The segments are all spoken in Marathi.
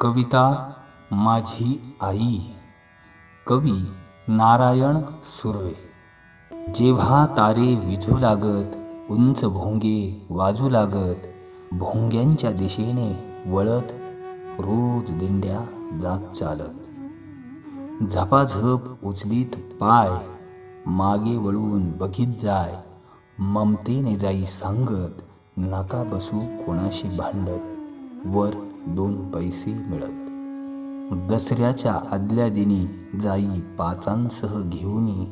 कविता माझी आई कवी नारायण सुर्वे. जेव्हा तारे विझू लागत उंच भोंगे वाजू लागत भोंग्यांच्या दिशेने वळत रोज दिंड्या जात चालत. झपाझप उचलीत पाय मागे वळून बघित जाय ममतेने जाई सांगत नका बसू कोणाशी भांडत. वर दोन पैसे मिळत. दसऱ्याच्या आदल्या दिनी जाई पाचांसह घेऊन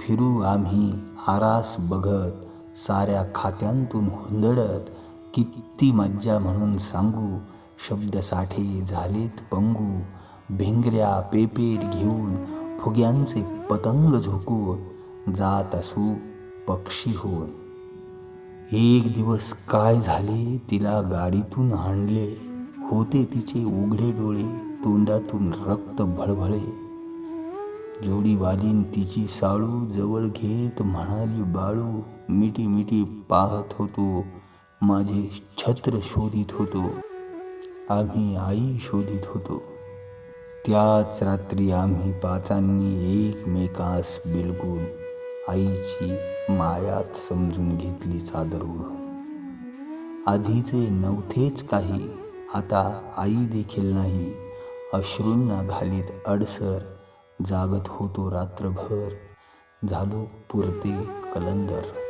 फिरू आम्ही आरास बघत साऱ्या खात्यांतून हुंदडत. किती मज्जा म्हणून सांगू शब्दसाठे झालेत पंगू. भिंगऱ्या पेपेट घेऊन फुग्यांचे पतंग झोकून जात असू पक्षी होऊन. एक दिवस काय झाले तिला गाडीतून आणले. होते तिचे उघडे डोळे तोंडातून रक्त भळभळे. जोडीवालीन तिची साळू जवळ घेत म्हणाली बाळू मिठी मिठी पाहत होतो. माझे छत्र शोधित होतो. आम्ही आई शोधित होतो. त्याच रात्री आम्ही पाचांनी एकमेकास बिलगून आईची मायात समजून घेतली चादर उडून आधीचे नव्हतेच काही आता आई देखील नाही. अश्रूंना घालीत अडसर जागत होतो रात्रभर. झालो पुरते कलंदर.